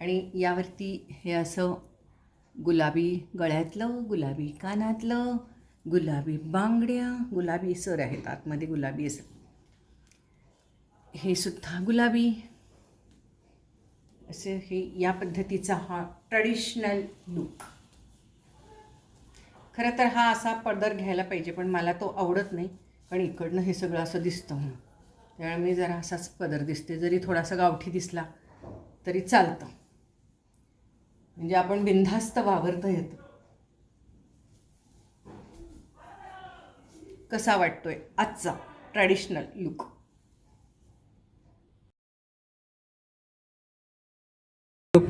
आणि यावरती हे असं गुलाबी गळ्यातलं गुलाबी कानातलं गुलाबी बांगड्या गुलाबी सर आहेत आतमध्ये गुलाबी असं. हे सुद्धा गुलाबी. असे हे या पद्धतीचा हा ट्रेडिशनल लुक खरं तर हा असा पदर घ्यायला पाहिजे पण मला तो आवडत नाही. कारण इकडनं हे सगळं असं दिसतं म्हणून. त्यामुळे मी जरा असाच पदर दिसते जरी थोडासा गावठी दिसला तरी चालतं. म्हणजे आपण बिनधास्त वावरता येतो. कसा वाटतोय आजचा ट्रॅडिशनल लुक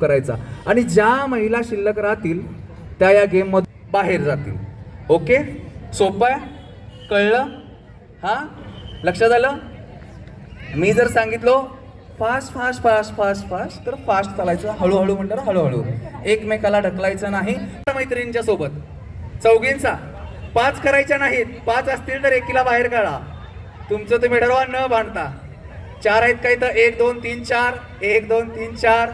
करायचा. आणि ज्या महिला शिल्लक राहतील त्या या गेम मध बाहेर जातील. ओके सोपं आहे? कळलं? हा? लक्षात आलं? मी जर सांगितलो fast fast fast fast fast तर फास्ट चालायचं. हळूहळू म्हणणार हळूहळू. एकमेकाला ढकलायचं नाही. मैत्रिणींच्या सोबत. चौघींचा. पाच करायच्या नाहीत. पाच असतील तर एकीला बाहेर काढा. तुमचं तुम्ही ठरवा न बांधता. चार आहेत काही तर एक दोन तीन चार. एक दोन तीन चार.